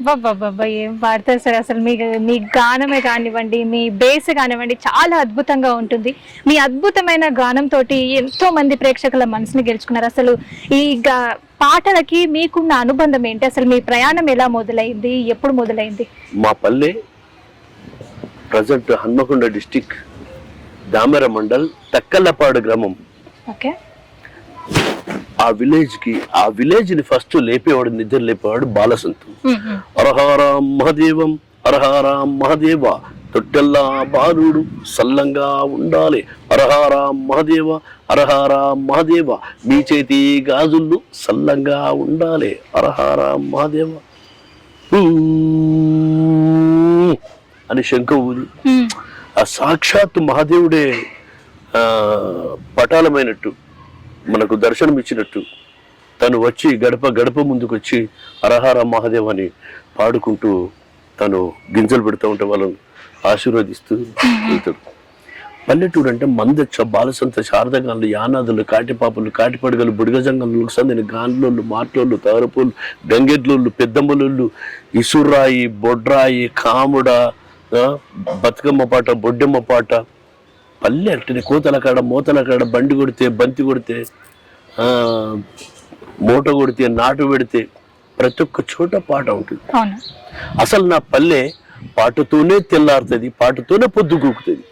బాబా ఏం పాడతారు సార్? అసలు మీ మీ గానమే కానివ్వండి మీ బేస్ కానివ్వండి చాలా అద్భుతంగా ఉంటుంది. మీ అద్భుతమైన గానం తోటి ఎంతో మంది ప్రేక్షకుల మనసుని గెలుచుకున్నారు. అసలు ఈ గా- పాటలకి మీకున్న అనుబంధం ఏంటి? అసలు మీ ప్రయాణం ఎలా మొదలైంది? ఎప్పుడు మొదలైంది? మా పల్లె ప్రజెంట్ హన్మకొండ డిస్టిక్ దామెర మండల్ తక్కల్లపాడు గ్రామం. ఓకే. ఆ విలేజ్కి ఆ విలేజ్ని ఫస్ట్ లేపేవాడు నిద్ర లేపేవాడు బాలసంతు. అరహారాం మహదేవం అరహారాం మహదేవ తొట్టెల్లా బాలుడు సల్లంగా ఉండాలి. అరహారాం మహదేవ అరహారాం మహదేవ మీ చేతి గాజుళ్ళు సల్లంగా ఉండాలి. అరహారాం మహదేవ. అని శంఖ ఊది. ఆ సాక్షాత్ మహాదేవుడే ఆ, పటాలమైనట్టు మనకు దర్శనం ఇచ్చినట్టు తను వచ్చి గడప గడప ముందుకు వచ్చి అరహార మహాదేవ్ అని పాడుకుంటూ తను గింజలు పెడుతూ ఉంటే వాళ్ళని ఆశీర్వదిస్తూ వెళ్తాడు. పల్లెటూరు అంటే మందచ్చ బాలసంత శారదగాళ్ళు యానాదులు కాటిపాపులు కాటిపడగలు బుడిగజంగలు సందిన గాన్లోళ్ళు మాట్లోళ్ళు తగరపోళ్ళు గంగెడ్లోళ్ళు పెద్దమ్మలోళ్ళు ఇసురాయి బొడ్రాయి కాముడ బతుకమ్మ పాట బొడ్డెమ్మ పాట పల్లె అంటే కోతల కాడ మూతల కాడ బండి కొడితే బంతి కొడితే ఆ, మూట కొడితే నాటు పెడితే ప్రతి ఒక్క చోట పాట ఉంటుంది. అసలు నా పల్లె పాటతోనే తెల్లారుతుంది పాటతోనే పొద్దు కూకుతుంది